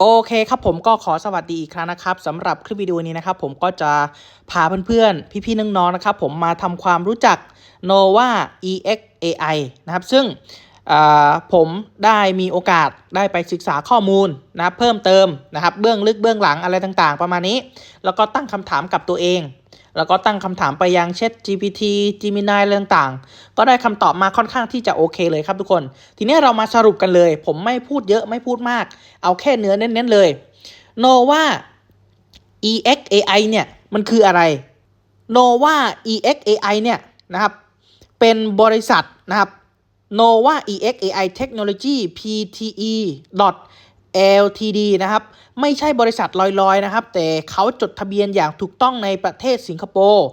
โอเคครับผมก็ขอสวัสดีอีกครั้งนะครับสำหรับคลิปวิดีโอนี้นะครับผมก็จะพาเพื่อนๆ พี่ๆน้องๆนะครับผมมาทำความรู้จัก Nova EX AI นะครับซึ่ง ผมได้มีโอกาสได้ไปศึกษาข้อมูลนะครับเพิ่มเติมนะครับเบื้องลึกเบื้องหลังอะไรต่างๆ ประมาณนี้ แล้วก็ตั้งคำถามกับตัวเอง แล้วก็ตั้งคำถามไปยังเช่น GPT Gemini อะไรต่างๆก็ได้คำตอบมาค่อนข้างที่จะโอเคเลยครับทุกคน ทีนี้เรามาสรุปกันเลย ผมไม่พูดเยอะไม่พูดมาก เอาแค่เนื้อเน้นๆเลย Nova EX AI เนี่ยมันคืออะไร Nova EX AI เนี่ยนะครับเป็นบริษัทนะครับ Nova EX AI Technology Pte ltd นะครับ ไม่ใช่บริษัทลอยๆนะครับ แต่เขาจดทะเบียนอย่างถูกต้องในประเทศสิงคโปร์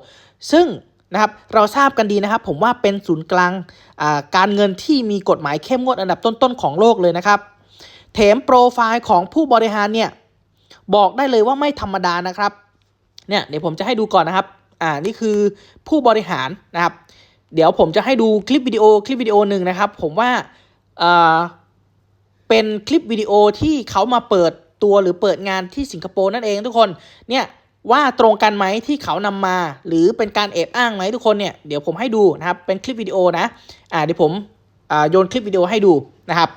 ซึ่งนะครับเราทราบกันดีนะครับ ผมว่าเป็นศูนย์กลางาการเงินที่มีกฎหมายเข้มงวดอันดับต้นๆของโลกเลยนะครับเถมโปรไฟล์ของผู้บริหารเนี่ยบอกได้เลยว่าไม่ธรรมดานะครับเนี่ยเดี๋ยวผมจะให้ดูก่อนนะครับอ่านี่คือผู้บริหารนะครับ เดี๋ยวผมจะให้ดูคลิปวิดีโอคลิปวิดีโอหนึ่งนะครับ ผมว่าเป็นคลิปวิดีโอที่เขามาเปิดตัวหรือเปิดงานที่สิงคโปร์นั่นเองทุกคนเนี่ยว่าตรงกันไหมที่เขานำมา หรือเป็นการแอบอ้างไหมทุกคนเนี่ยเดี๋ยวผมให้ดูนะครับเป็นคลิปวิดีโอนะอ่าเดี๋ยวผมโยนคลิปวิดีโอให้ดูนะครับ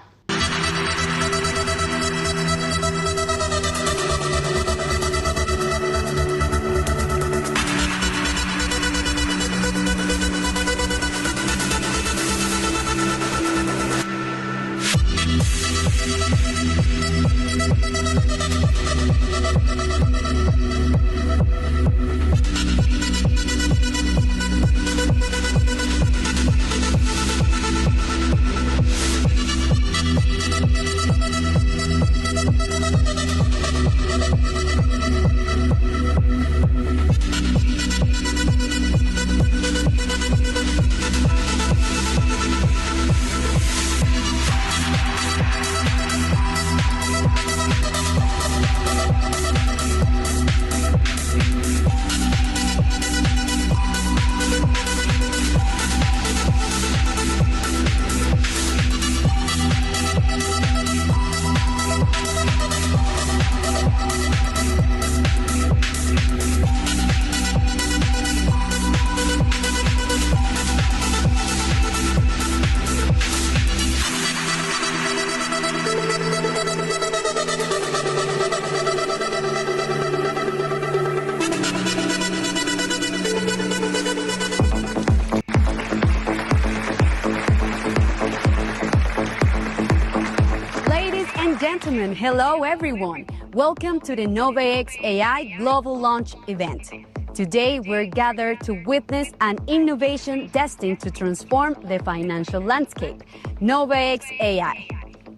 and gentlemen, hello everyone. Welcome to the NovaX AI Global Launch event. Today we're gathered to witness an innovation destined to transform the financial landscape, NovaX AI.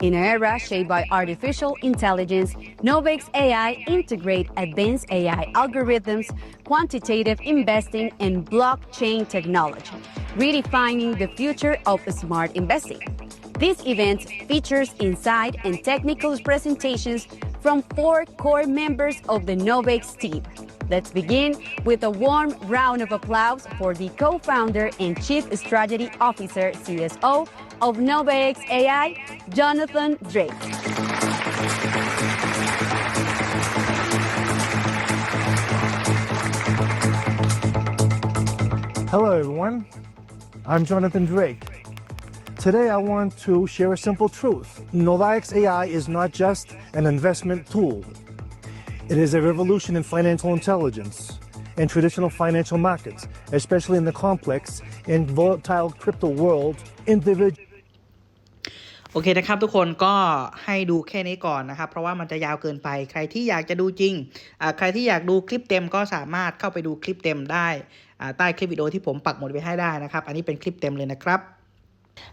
In an era shaped by artificial intelligence, Novex AI integrate advanced AI algorithms, quantitative investing, and blockchain technology, redefining the future of smart investing. This event features insight and technical presentations from four core members of the Novex team. Let's begin with a warm round of applause for the co-founder and chief strategy officer CSO of Novex AI, Jonathan Drake. Hello, everyone. I'm Jonathan Drake. Today, I want to share a simple truth. Novax AI is not just an investment tool, it is a revolution in financial intelligence and traditional financial markets, especially in the complex and volatile crypto world. Individual โอเคนะครับทุกคนก็ให้ดูแค่นี้ก่อนนะครับ เพราะว่ามันจะยาวเกินไป ใครที่อยากจะดูจริง ใครที่อยากดูคลิปเต็มก็สามารถเข้าไปดูคลิปเต็มได้ใต้คลิปวิดีโอที่ผมปักหมุดไว้ให้ได้นะครับ อันนี้เป็นคลิปเต็มเลยนะครับ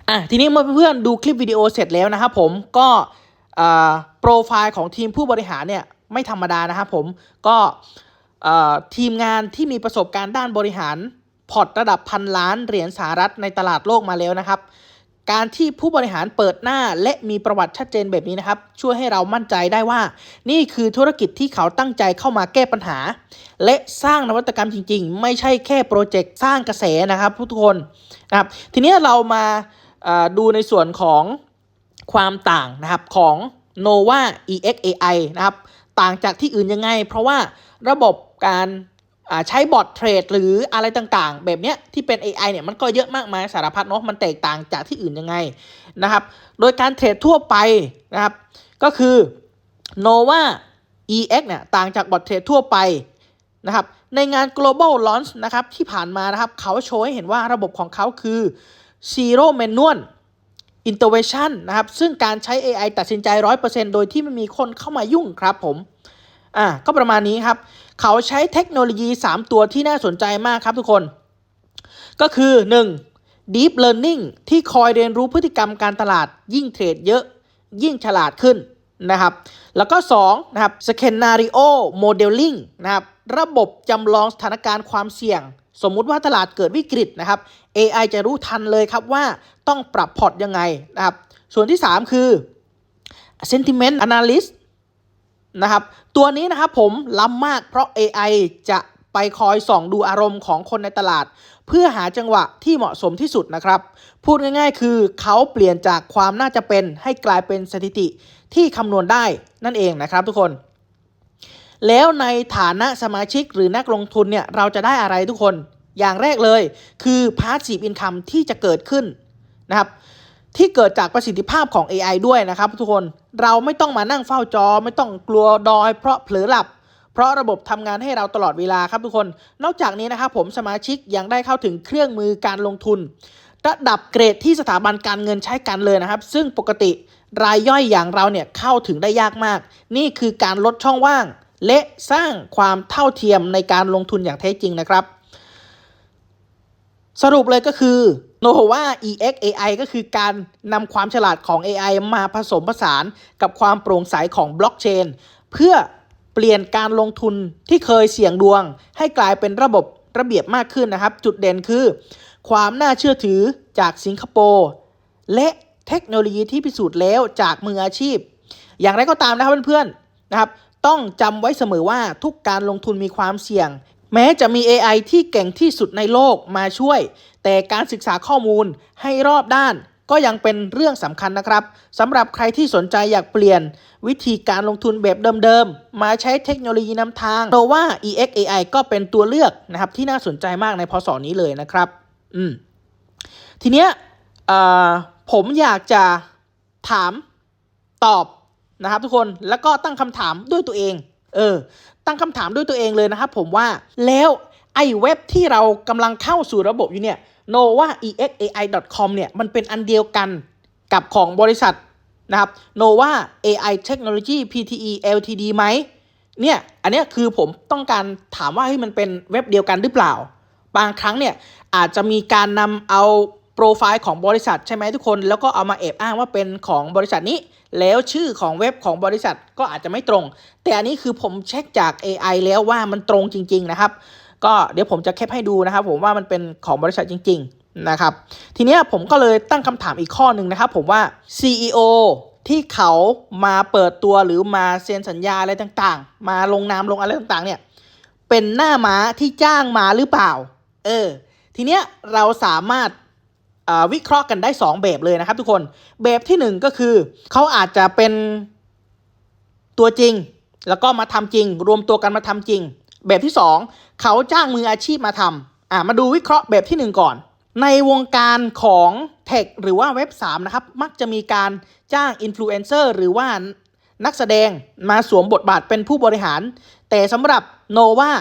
อะทีนี้เมื่อเพื่อนๆดูคลิปวิดีโอเสร็จแล้วนะครับผมก็โปรไฟล์ของทีมผู้บริหารเนี่ยไม่ธรรมดานะครับผมก็ทีมงานที่มีประสบการณ์ด้านบริหารพอร์ตระดับพันล้านเหรียญสหรัฐในตลาดโลกมาแล้วนะครับ การที่ผู้บริหารเปิดหน้าและมีประวัติชัดเจนแบบนี้นะครับ ช่วยให้เรามั่นใจได้ว่า นี่คือธุรกิจที่เขาตั้งใจเข้ามาแก้ปัญหา และสร้างนวัตกรรมจริง ๆ ไม่ใช่แค่โปรเจกต์สร้างกระแสนะครับทุกคนนะครับ ทีนี้เรามาดูในส่วนของความต่างนะครับของ Nova EXAI นะครับ ต่างจากที่อื่นยังไง เพราะว่าระบบการ ใช้บอทเทรดหรืออะไรต่างๆ แบบเนี้ยที่เป็น AI เนี่ยมันก็เยอะมากมายสารพัดเนาะมันแตกต่างจากที่อื่นยังไงนะครับ โดยการเทรดทั่วไปนะครับ ก็คือ Nova EX เนี่ยต่างจากบอทเทรดทั่วไปนะครับ ในงาน global launch นะครับที่ผ่านมานะครับ เขาโชว์ให้เห็นว่าระบบของเขาคือ zero manual intervention นะครับ ซึ่งการใช้ AI ตัดสินใจ 100%โดยที่ไม่มีคนเข้ามายุ่งครับผม อ่าก็ประมาณนี้ครับ เขาใช้เทคโนโลยี 3 ตัวที่น่าสนใจมากครับทุกคน ก็คือ 1. Deep Learning ที่คอยเรียนรู้พฤติกรรมการตลาดยิ่งเทรดเยอะ ยิ่งฉลาดขึ้นนะครับ แล้วก็ 2. นะครับ Scenario Modeling นะครับระบบจำลองสถานการณ์ความเสี่ยง สมมุติว่าตลาดเกิดวิกฤตนะครับ AI จะรู้ทันเลยครับว่าต้องปรับพอร์ตยังไงนะครับ ส่วนที่ 3 คือ Sentiment Analyst นะครับ ตัวนี้นะครับผมล้ำมากเพราะ AI จะไปคอยส่องดูอารมณ์ของคนในตลาด เพื่อหาจังหวะที่เหมาะสมที่สุดนะครับ พูดง่ายๆ คือเขาเปลี่ยนจากความน่าจะเป็นให้กลายเป็นสถิติที่คำนวณได้นั่นเองนะครับทุกคน แล้วในฐานะสมาชิกหรือนักลงทุนเนี่ยเราจะได้อะไรทุกคนอย่างแรกเลยคือ passive income ที่จะเกิดขึ้นนะครับที่เกิดจากประสิทธิภาพของ AI ด้วยนะครับทุกคน เราไม่ต้องมานั่งเฝ้าจอ ไม่ต้องกลัวดอยเพราะเผลอหลับ เพราะระบบทำงานให้เราตลอดเวลาครับทุกคน นอกจากนี้นะครับผมสมาชิกยังได้เข้าถึงเครื่องมือการลงทุน ระดับเกรดที่สถาบันการเงินใช้กันเลยนะครับ ซึ่งปกติรายย่อยอย่างเราเนี่ยเข้าถึงได้ยากมาก นี่คือการลดช่องว่าง และสร้างความเท่าเทียมในการลงทุนอย่างแท้จริงนะครับ สรุปเลยก็คือ Nova EX AI ก็คือการนำความฉลาดของ AI มาผสมผสานกับความโปร่งใสของบล็อกเชนเพื่อเปลี่ยนการลงทุนที่เคยเสี่ยงดวง ให้กลายเป็นระบบระเบียบมากขึ้นนะครับ จุดเด่นคือ ความน่าเชื่อถือจากสิงคโปร์และเทคโนโลยีที่พิสูจน์แล้วจากมืออาชีพ อย่างไรก็ตามนะครับเพื่อนๆนะครับ ต้องจำไว้เสมอว่าทุกการลงทุนมีความเสี่ยง แม้จะมี AI ที่เก่งที่สุดในโลกมาช่วย แต่การศึกษาข้อมูลให้รอบด้าน ก็ยังเป็นเรื่องสำคัญนะครับสำหรับใครที่สนใจอยากเปลี่ยน วิธีการลงทุนแบบเดิมๆ มาใช้เทคโนโลยีนำทาง Nova EX AI ก็เป็นตัวเลือกนะครับที่น่าสนใจมากในพศนี้เลยนะครับ อืมทีเนี้ยผมอยากจะถามตอบนะครับทุกคนแล้วก็ตั้งคำถามด้วยตัวเอง เออ ตั้งคำถามด้วยตัวเองเลยนะครับผมว่าแล้วไอ้เว็บที่เรากำลังเข้าสู่ระบบอยู่เนี่ย novaexai.com เนี่ย มันเป็นอันเดียวกันกับของบริษัทนะครับ nova AI Technology Pte Ltd ไหมเนี่ย อันนี้คือผมต้องการถามว่าเฮ้ยมันเป็นเว็บเดียวกันหรือเปล่า บางครั้งเนี่ยอาจจะมีการนำเอา โปรไฟล์ของบริษัทใช่ไหมทุกคน แล้วก็เอามาแอบอ้างว่าเป็นของบริษัทนี้ แล้วชื่อของเว็บของบริษัทก็อาจจะไม่ตรง แต่อันนี้คือผมเช็คจาก AI แล้วว่ามันตรงจริง ๆ นะครับ ก็เดี๋ยวผมจะแคปให้ดูนะครับ ผมว่ามันเป็นของบริษัทจริง ๆ นะครับ ทีนี้ผมก็เลยตั้งคำถามอีกข้อหนึ่งนะครับ ผมว่า CEO ที่เขามาเปิดตัวหรือมาเซ็นสัญญาอะไรต่างๆ มาลงนามลงอะไรต่างๆ เนี่ย เป็นหน้าม้าที่จ้างมาหรือเปล่า เออ ทีเนี้ยเราสามารถ วิเคราะห์กันได้ 2 แบบเลยนะครับทุกคนแบบที่ 1 ก็คือเขาอาจจะเป็นตัวจริง แล้วก็มาทำจริง รวมตัวกันมาทำจริง แบบที่ 2 เขาจ้างมืออาชีพมาทำอ่ามาดูวิเคราะห์แบบที่ 1 ก่อน ในวงการของเทคหรือว่าเว็บ3นะครับมักจะมีการจ้างอินฟลูเอนเซอร์หรือว่านักแสดงมาสวมบทบาทเป็นผู้บริหาร แต่สำหรับ Nova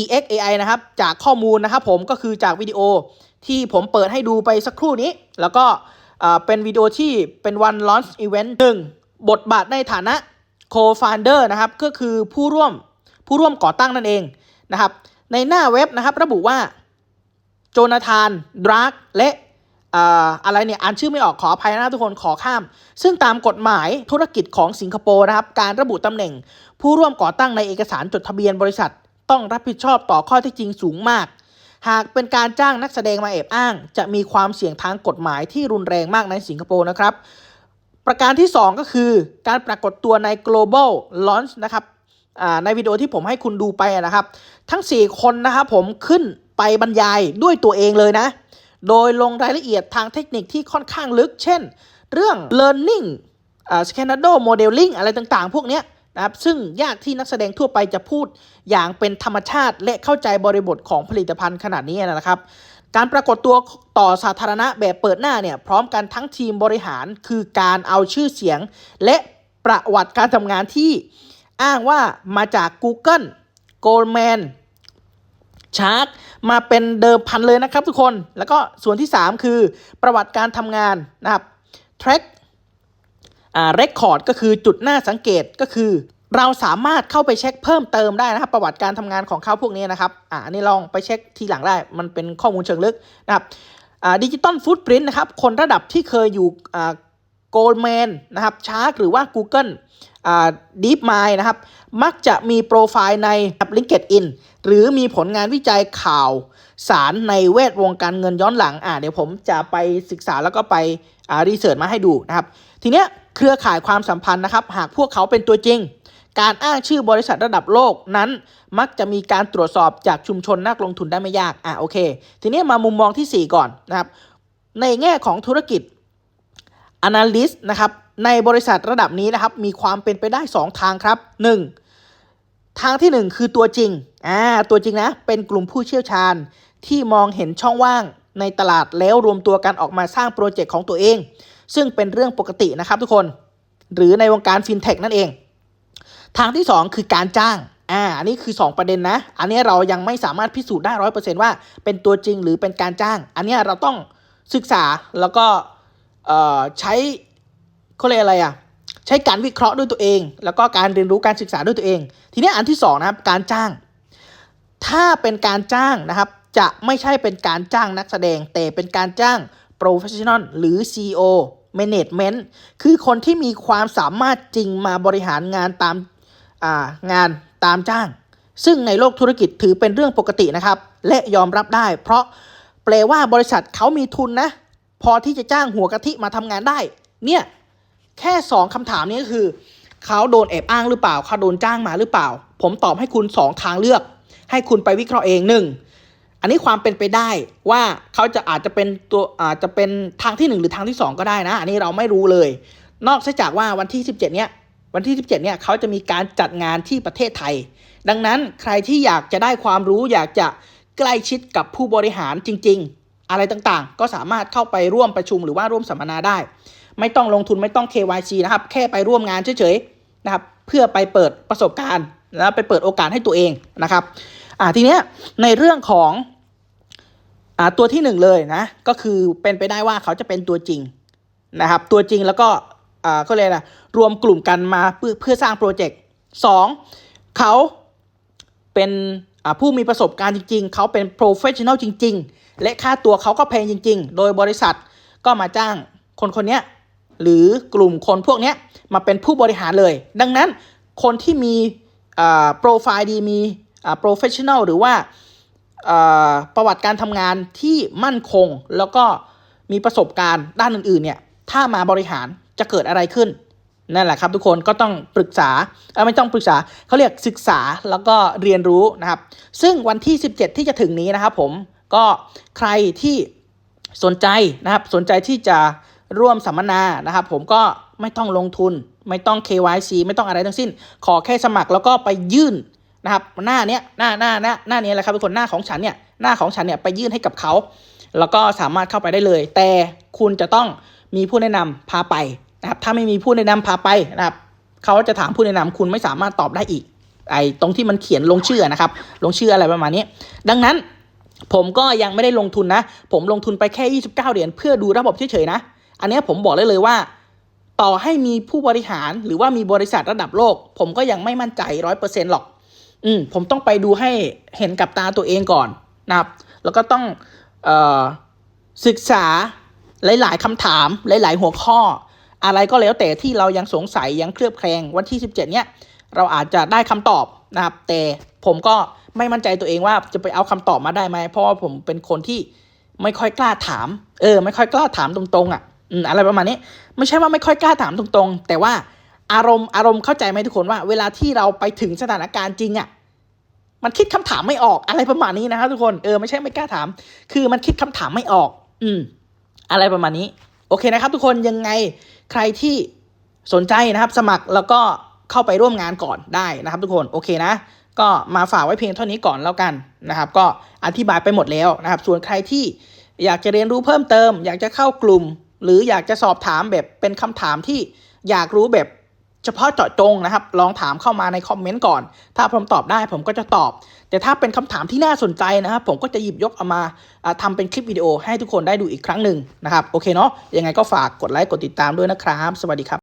EXAI นะครับ จากข้อมูลนะครับผมก็คือจากวิดีโอ ที่ผมเปิดให้ดูไปสักครู่นี้ แล้วก็เป็นวิดีโอที่เป็นวัน launch event หนึ่งบทบาทในฐานะ co-founder นะครับก็คือผู้ร่วมผู้ร่วมก่อตั้งนั่นเองนะครับในหน้าเว็บนะครับระบุว่าโจนาธานดรากและอะไรเนี่ยอ่านชื่อไม่ออกขออภัยนะทุกคนขอข้าม ซึ่งตามกฎหมายธุรกิจของสิงคโปร์นะครับ การระบุตำแหน่ง ผู้ร่วมก่อตั้งในเอกสารจดทะเบียนบริษัท ต้องรับผิดชอบต่อข้อเที่จริงสูงมาก หากเป็นการจ้างนักแสดงมาแอบอ้าง จะมีความเสี่ยงทางกฎหมายที่รุนแรงมากในสิงคโปร์นะครับ ประการที่ 2 ก็คือการปรากฏตัวใน global launch นะครับในวิดีโอที่ผมให้คุณดูไปนะครับ ทั้ง 4 คนนะครับผมขึ้นไปบรรยายด้วยตัวเองเลยนะ โดยลงรายละเอียดทางเทคนิคที่ค่อนข้างลึก เช่น เรื่อง learning สแคนโดโมเดลลิ่งอะไรต่างๆ พวกนี้ นะครับซึ่งยากที่นักแสดงทั่วไปจะพูดอย่างเป็นธรรมชาติ และเข้าใจบริบทของผลิตภัณฑ์ขนาดนี้นะครับ การปรากฏตัวต่อสาธารณะแบบเปิดหน้าเนี่ยพร้อมกันทั้งทีมบริหารคือการเอาชื่อเสียง และประวัติการทำงานที่อ้างว่ามาจาก Google Goldman ชาร์กมาเป็นเดิมพันเลยนะครับทุกคน แล้วก็ส่วนที่ 3 คือประวัติการทำงานนะครับ track อ่า record ก็คือจุดหน้าสังเกตก็คือ เราสามารถเข้าไปเช็คเพิ่มเติมได้นะครับประวัติการทำงานของเขาพวกนี้นะครับอ่านนี้ลองไปเช็คทีหลังได้ มันเป็นข้อมูลเชิงลึกนะครับอ่าดิจิตอลฟูดปรินต์นะครับ คนระดับที่เคยอยู่อ่าโกลแมนนะครับชาร์กหรือว่า Google อ่า Deep Mind นะครับ มักจะมีโปรไฟล์ในแอป LinkedIn หรือมีผลงานวิจัยข่าวสารในเวทวงการเงินย้อนหลังอ่าเดี๋ยวผมจะไปศึกษาแล้วก็ไปอ่ารีเสิร์ชมาให้ดูนะครับ ทีเนี้ย เครือข่ายความสัมพันธ์นะครับ หากพวกเขาเป็นตัวจริง การอ้างชื่อบริษัทระดับโลกนั้นมักจะมีการตรวจสอบจากชุมชนนักลงทุนได้ไม่ยากอ่าโอเค ทีนี้มามุมมองทีสี่ 4 ก่อนนะครับ ในแง่ของธุรกิจ Analyst นะครับในบริษัทระดับนี้นะครับมีความเป็นไปได้ 2 ทางครับ 1. ทางทีหนึ่1 คือตัวจริงอ่าตัวจริงนะเป็นกลุ่มผู้เชี่ยวชาญที่มองเห็นช่องว่างในตลาดแล้วรวมตัวกันออกมาสร้างโปรเจกต์ของตัวเอง ซึ่งเป็นเรื่องปกตินะครับทุกคน หรือในวงการฟินเทคนั่นเอง ทางที่ 2 คือการจ้างอ่าอันนี้คือ 2 ประเด็นนะ อันนี้เรายังไม่สามารถพิสูจน์ได้ร้อยเปอร์เซนต์ว่าเป็นตัวจริงหรือเป็นการจ้าง อันนี้เราต้องศึกษาแล้วก็เอ่อใช้เขาเรียกอะไรอะใช้การวิเคราะห์ด้วยตัวเอง แล้วก็การเรียนรู้การศึกษาด้วยตัวเอง ทีนี้อันที่สองนะครับการจ้าง ถ้าเป็นการจ้างนะครับ จะไม่ใช่เป็นการจ้างนักแสดง แต่เป็นการจ้าง professional หรือ CEO management คือคนที่มีความสามารถจริงมาบริหารงานตามางานตามจ้าง ซึ่งในโลกธุรกิจถือเป็นเรื่องปกตินะครับ และยอมรับได้ เพราะแปลว่าบริษัทเขามีทุนนะ พอที่จะจ้างหัวกะทิมาทำงานได้ เนี่ยแค่สองคำถามนี้ก็คือ เขาโดนแอบอ้างหรือเปล่าเขาโดนจ้างมาหรือเปล่า ผมตอบให้คุณสองทางเลือก ให้คุณไปวิเคราะห์เองหนึ่ง อันนี้ความเป็นไปได้ว่าเขาจะอาจจะเป็นตัวอาจจะเป็นทางที่หนึ่งหรือทางที่สองก็ได้นะ อันนี้เราไม่รู้เลย นอกจากว่าวันที่ 17 เนี้ยวันที่ 17 เนี่ยเขาจะมีการจัดงานที่ประเทศไทย ดังนั้นใครที่อยากจะได้ความรู้อยากจะใกล้ชิดกับผู้บริหารจริง ๆ อะไรต่างๆ ก็สามารถเข้าไปร่วมประชุมหรือว่าร่วมสัมมนาได้ ไม่ต้องลงทุนไม่ต้อง KYC นะครับ แค่ไปร่วมงานเฉยๆนะครับ เพื่อไปเปิดประสบการณ์แล้วไปเปิดโอกาสให้ตัวเองนะครับ อ่าทีเนี้ยในเรื่องของอ่าตัวที่หนึ่งเลยนะ ก็คือเป็นไปได้ว่าเขาจะเป็นตัวจริงนะครับ ตัวจริงแล้วก็อ่าเขาเรียกอะรวมกลุ่มกันมาเพื่อเพื่อสร้างโปรเจกต์สองเขาเป็นอ่าผู้มีประสบการณ์จริง ๆ เขาเป็น professional จริง ๆ และค่าตัวเขาก็แพงจริง ๆ โดยบริษัทก็มาจ้างคนคนเนี้ยหรือกลุ่มคนพวกเนี้ยมาเป็นผู้บริหารเลย ดังนั้นคนที่มีโปรไฟล์ดีมี โปรเฟชชั่น a ลหรือว่าประวัติการทำงานที่มั่นคง แล้วก็มีประสบการณ์ด้านอื่นๆเนี่ยถ้ามาบริหารจะเกิดอะไรขึ้นนั่นแหละครับทุกคนก็ต้องปรึกษาไม่ต้องปรึกษาเขาเรียกศึกษาแล้วก็เรียนรู้นะครับ ซึ่งวันที่ 17 ที่จะถึงนี้นะครับผมก็ใครที่สนใจนะครับ สนใจที่จะร่วมสัมมนานะครับ ผมก็ไม่ต้องลงทุน ไม่ต้อง KYC ไม่ต้องอะไรทั้งสิ้น ขอแค่สมัครแล้วก็ไปยื่น นะครับหน้าเนี้ยหน้าหน้าหน้าหน้านี้แหละครับทุกคนหน้าของฉันเนี่ยหน้าของฉันเนี่ยไปยื่นให้กับเขา แล้วก็สามารถเข้าไปได้เลย แต่คุณจะต้องมีผู้แนะนำพาไปนะครับถ้าไม่มีผู้แนะนำพาไปนะครับเขาจะถามผู้แนะนำคุณไม่สามารถตอบได้อีกไอ้ตรงที่มันเขียนลงชื่อนะครับ ลงชื่ออะไรประมาณนี้ ดังนั้นผมก็ยังไม่ได้ลงทุนนะ ผมลงทุนไปแค่ 29 เหรียญเพื่อดูระบบเฉยๆนะ อันนี้ผมบอกได้เลยว่า ต่อให้มีผู้บริหารหรือว่ามีบริษัทระดับโลก ผมก็ยังไม่มั่นใจร้อยเปอร์เซ็นต์หรอก อืมผมต้องไปดูให้เห็นกับตาตัวเองก่อนนะครับ แล้วก็ต้องออศึกษาหลาย ๆคำถามหลาย ๆ หัวข้อ อะไรก็แล้วแต่ที่เรายังสงสัยยังเคลือบแคลงวันที่ 17 เนี้ยเราอาจจะได้คำตอบนะครับ แต่ผมก็ไม่มั่นใจตัวเองว่าจะไปเอาคำตอบมาได้ไหมเพราะว่าผมเป็นคนที่ไม่ค่อยกล้าถาม เออ ไม่ค่อยกล้าถามตรงๆอะ อืมอะไรประมาณนี้ ไม่ใช่ว่าไม่ค่อยกล้าถามตรงๆ แต่ว่า อารมณ์อารมณ์เข้าใจไหมทุกคนว่า เวลาที่เราไปถึงสถานการณ์จริงอะมันคิดคำถามไม่ออกอะไรประมาณนี้นะครับทุกคนเออไม่ใช่ไม่กล้าถาม คือมันคิดคำถามไม่ออก อืม อะไรประมาณนี้ โอเคนะครับ ทุกคนยังไงใครที่สนใจนะครับ สมัครแล้วก็เข้าไปร่วมงานก่อนได้นะครับ ทุกคนโอเคนะ ก็มาฝากไว้เพียงเท่านี้ก่อนแล้วกันนะครับ ก็อธิบายไปหมดแล้วนะครับ ส่วนใครที่อยากจะเรียนรู้เพิ่มเติม อยากจะเข้ากลุ่ม หรืออยากจะสอบถามแบบเป็นคำถามที่อยากรู้แบบ เฉพาะเจาะจงนะครับ ลองถามเข้ามาในคอมเมนต์ก่อน ถ้าผมตอบได้ผมก็จะตอบ แต่ถ้าเป็นคำถามที่น่าสนใจนะครับ ผมก็จะหยิบยกเอามาทำทำเป็นคลิปวิดีโอให้ทุกคนได้ดูอีกครั้งหนึ่งนะครับ โอเคเนาะ ยังไงก็ฝากกดไลค์ กดติดตามด้วยนะครับ สวัสดีครับ